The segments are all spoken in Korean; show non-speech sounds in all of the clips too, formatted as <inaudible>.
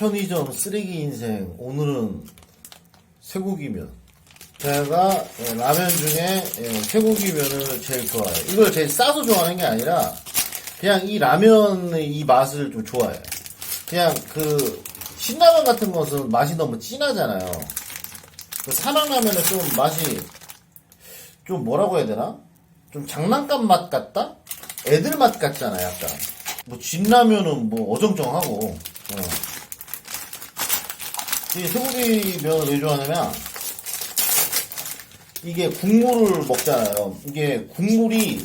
편의점 쓰레기 인생 오늘은 쇠고기면 제가 예, 라면 중에 예, 쇠고기면을 제일 좋아해요 이걸 제일 싸서 좋아하는 게 아니라 그냥 이 라면의 이 맛을 좀 좋아해요 그냥 그 신라면 같은 것은 맛이 너무 진하잖아요 그 산왕라면은 좀 맛이 좀 뭐라고 해야 되나? 좀 장난감 맛 같다? 애들 맛 같잖아 약간 뭐 진라면은 뭐 어정쩡하고 어. 이 소고기 면을 왜 좋아하냐면 이게 국물을 먹잖아요. 이게 국물이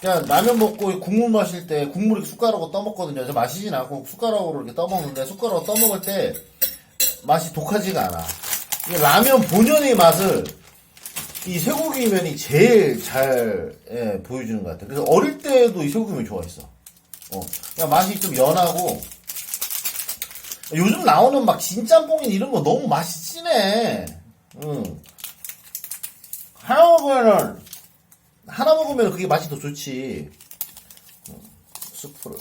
그냥 라면 먹고 국물 마실 때 국물이 숟가락으로 떠먹거든요. 그래서 마시진 않고 숟가락으로 이렇게 떠먹는데 숟가락으로 떠먹을 때 맛이 독하지가 않아. 이 라면 본연의 맛을 이 쇠고기면이 제일 잘 예, 보여주는 것 같아요. 그래서 어릴 때도 이 쇠고기면 좋아했어. 어, 그냥 맛이 좀 연하고 요즘 나오는 막 진짬뽕인 이런 거 너무 맛이 진해. 응. 하나 먹으면은 하나 먹으면 그게 맛이 더 좋지. 응, 수프를.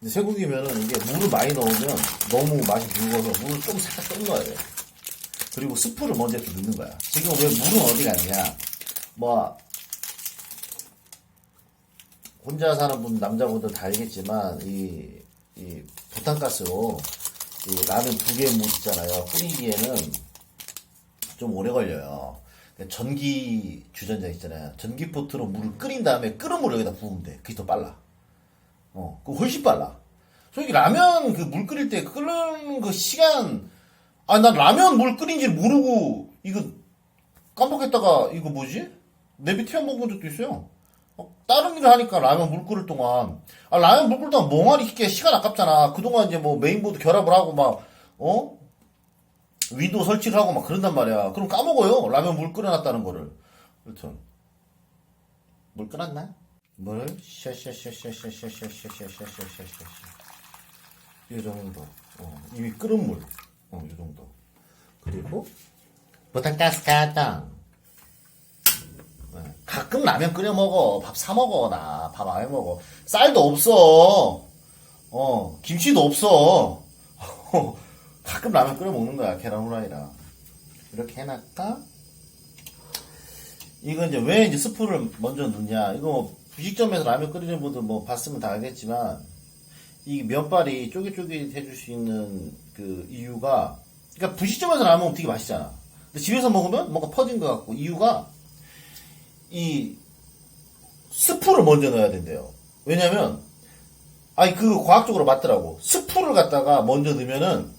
근데 쇠고기면은 이게 물을 많이 넣으면 너무 맛이 묽어서 물을 좀 살짝 좀 넣어야 돼. 그리고 스프를 먼저 이렇게 넣는 거야. 지금 왜 물은 어디 갔냐? 뭐 혼자 사는 분 남자분들 다 알겠지만 이, 이 부탄가스로 이 라면 두개물 있잖아요. 끓이기에는 좀 오래 걸려요. 전기 주전자 있잖아요. 전기 포트로 물을 끓인 다음에 끓은 물을 여기다 부으면 돼. 그게 더 빨라. 어, 그 훨씬 빨라. 솔직히 라면 그 물 끓일 때 끓는 그 시간, 아, 난 라면 물 끓인지 모르고 이거 깜빡했다가 이거 뭐지? 내비 태워 먹은 적도 있어요. 어, 다른 일을 하니까 라면 물 끓을 동안 아 라면 물 끓을 동안 멍하니 있게 시간 아깝잖아. 그동안 이제 뭐 메인보드 결합을 하고 막 어? 윈도우 설치를 하고 막 그런단 말이야. 그럼 까먹어요. 라면 물 끓여놨다는 거를. 여튼 물 끓었나? 물 샤샤샤샤샤샤샤샤샤샤샤 이 정도. 어, 이미 끓은 물. 어, 이 정도. 그리고 가당 네. 가끔 라면 끓여 먹어. 밥 사 먹어. 나 밥 안 해 먹어. 쌀도 없어. 어, 김치도 없어. <laughs> 가끔 라면 끓여 먹는 거야. 계란 후라이랑. 이렇게 해놨다. 이거 이제 왜 이제 스프를 먼저 넣냐. 이거 뭐 부식점에서 라면 끓이는 분들 뭐 봤으면 다 알겠지만, 이 면발이 쫄깃쫄깃 해줄 수 있는 그 이유가, 그러니까 부식점에서 라면 먹으면 되게 맛있잖아. 근데 집에서 먹으면 뭔가 퍼진 것 같고, 이유가 이 스프를 먼저 넣어야 된대요. 왜냐면 아니 그 과학적으로 맞더라고. 스프를 갖다가 먼저 넣으면은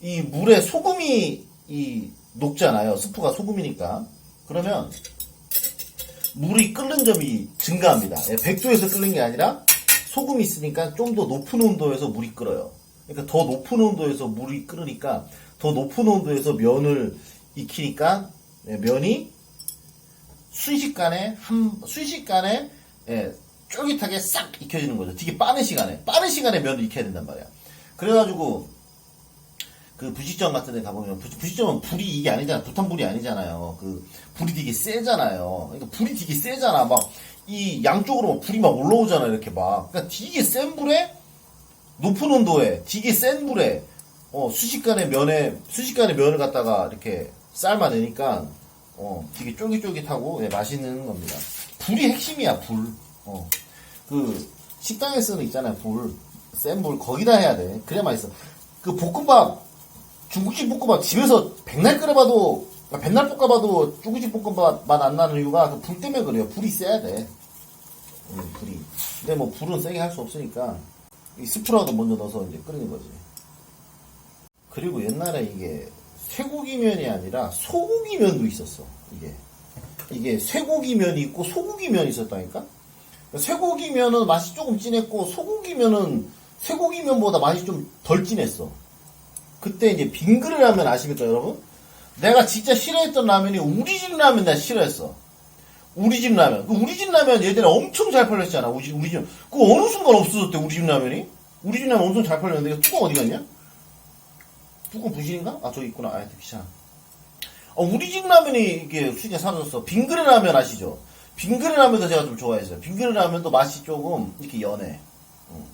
이 물에 소금이 이 녹잖아요. 스프가 소금이니까. 그러면 물이 끓는 점이 증가합니다. 100도에서 끓는 게 아니라 소금이 있으니까 좀 더 높은 온도에서 물이 끓어요. 그러니까 더 높은 온도에서 물이 끓으니까 더 높은 온도에서 면을 익히니까 예, 면이 순식간에 한 순식간에 예, 쫄깃하게 싹 익혀지는 거죠. 되게 빠른 시간에 빠른 시간에 면을 익혀야 된단 말이야. 그래가지고 그 부식점 같은 데 가보면 부- 부식점은 불이 이게 아니잖아. 부탄불이 아니잖아요. 그 불이 되게 세잖아요. 그러니까 불이 되게 세잖아. 막 이 양쪽으로 막 불이 막 올라오잖아. 이렇게 막. 그러니까 되게 센 불에 높은 온도에 되게 센 불에 어, 순식간에 면에 순식간에 면을 갖다가 이렇게 삶아내니까 어, 되게 쫄깃쫄깃하고 예, 맛있는 겁니다. 불이 핵심이야 불. 어, 그 식당에 쓰는 있잖아요 불. 센 불 거기다 해야 돼. 그래야 맛있어. 그 볶음밥 중국집 볶음밥 집에서 백날 끓여봐도 백날 볶아봐도 중국집 볶음밥 맛 안 나는 이유가 그 불 때문에 그래요. 불이 세야 돼. 음, 불이. 근데 뭐 불은 세게 할 수 없으니까 이 스프라도 먼저 넣어서 이제 끓이는 거지. 그리고 옛날에 이게 쇠고기면이 아니라 소고기면도 있었어. 이게 이게 쇠고기면이 있고 소고기면이 있었다니까. 쇠고기면은 맛이 조금 진했고 소고기면은 쇠고기면보다 맛이 좀 덜 진했어. 그때 이제 빙그레 라면 아십니까 여러분? 내가 진짜 싫어했던 라면이 우리 집 라면 내가 싫어했어. 우리 집 라면. 그 우리 집 라면 예전에 엄청 잘 팔렸잖아. 우리 집, 우리 집. 그 어느 순간 없어졌대, 우리 집 라면이? 우리 집 라면 엄청 잘 팔렸는데, 이거 뚜껑 어디 갔냐? 뚜껑 부실인가? 아, 저기 있구나. 아, 귀찮아. 어, 우리 집 라면이 이게 수익에 사라졌어. 빙그레 라면 아시죠? 빙그레 라면도 제가 좀 좋아했어요. 빙그레 라면도 맛이 조금 이렇게 연해. 응.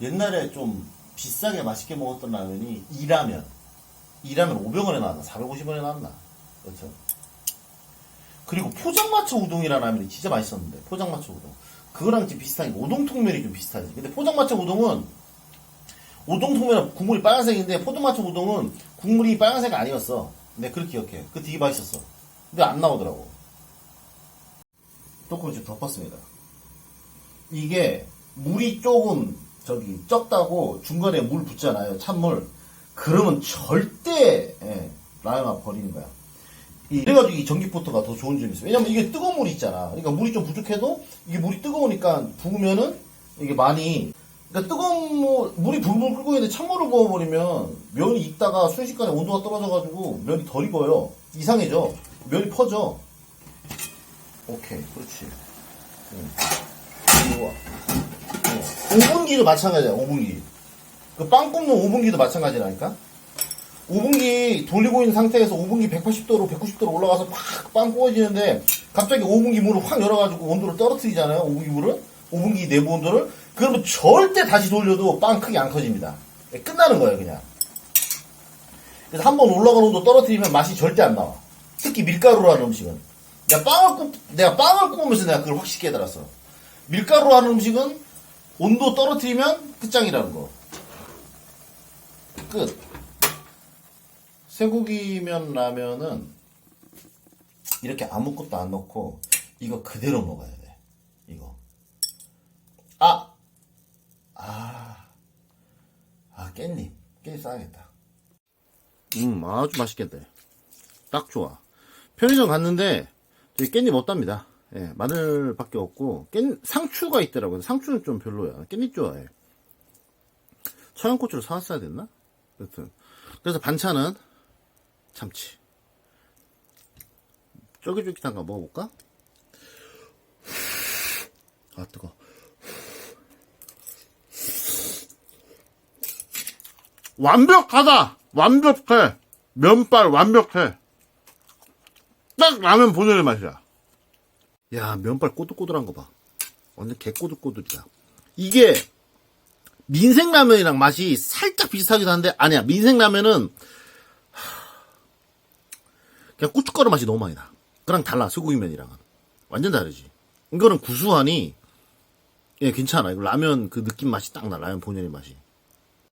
옛날에 좀 비싸게 맛있게 먹었던 라면이 이 라면. 이 라면 500원에 나왔나? 450원에 나왔나? 그렇죠. 그리고 포장마차 우동이라는 라면이 진짜 맛있었는데, 포장마차 우동. 그거랑 좀 비슷한 게 오동통면이 좀 비슷하지. 근데 포장마차 우동은 오동통면은 국물이 빨간색인데 포장마차 우동은 국물이 빨간색 아니었어. 네, 그렇게 기억해. 그 되게 맛있었어. 근데 안 나오더라고. 조금 좀 덮었습니다. 이게 물이 조금 저기 적다고 중간에 물 붓잖아요. 찬물. 그러면 절대 예, 라면만 버리는 거야. 이- 그래가지고 이 전기포트가 더 좋은 점이 있어요. 왜냐면 이게 뜨거운 물이 있잖아. 그러니까 물이 좀 부족해도 이게 물이 뜨거우니까 부으면은 이게 많이 그러니까 뜨거운 물, 물이 불불 끓고 있는데 찬물을 부어버리면 면이 익다가 순식간에 온도가 떨어져가지고 면이 덜 익어요. 이상해져. 면이 퍼져. 오케이, 그렇지. 응. 5분기도 마찬가지야, 5분기. 그 빵 굽는 5분기도 마찬가지라니까? 5분기 돌리고 있는 상태에서 5분기 180도로 190도로 올라가서 팍빵 구워지는데 갑자기 5분기 문을 확 열어가지고 온도를 떨어뜨리잖아요. 5분기 물을 5분기 내부 온도를 그러면 절대 다시 돌려도 빵 크게 안 커집니다. 예, 끝나는 거예요 그냥. 그래서 한 번 올라간 온도 떨어뜨리면 맛이 절대 안 나와. 특히 밀가루라는 음식은. 내가 빵을 굽 내가 빵을 구우면서 내가 그걸 확실히 깨달았어. 밀가루라는 음식은 온도 떨어뜨리면 끝장이라는 거. 끝. 쇠고기면 라면은 이렇게 아무것도 안 넣고 이거 그대로 먹어야 돼. 이거. 아! 아. 아, 깻잎. 깻잎 싸야겠다. 음, 아주 맛있겠다. 딱 좋아. 편의점 갔는데 저기 깻잎 없답니다. 예, 마늘밖에 없고 깻 상추가 있더라고요. 상추는 좀 별로야. 깻잎 좋아해. 청양고추를 사왔어야 됐나? 여튼 그래서 반찬은 참치. 쫄깃쫄깃한 거 먹어볼까? 아 뜨거. 완벽하다. 완벽해. 면발 완벽해. 딱 라면 보내는 맛이야. 야 면발 꼬들꼬들한 거 봐. 완전 개꼬들꼬들이다. 이게 민생라면이랑 맛이 살짝 비슷하기도 한데 아니야 민생라면은 그냥 고춧가루 맛이 너무 많이 나. 그랑 달라 소고기면이랑은 완전 다르지. 이거는 구수하니 예 괜찮아. 이거 라면 그 느낌 맛이 딱 나. 라면 본연의 맛이.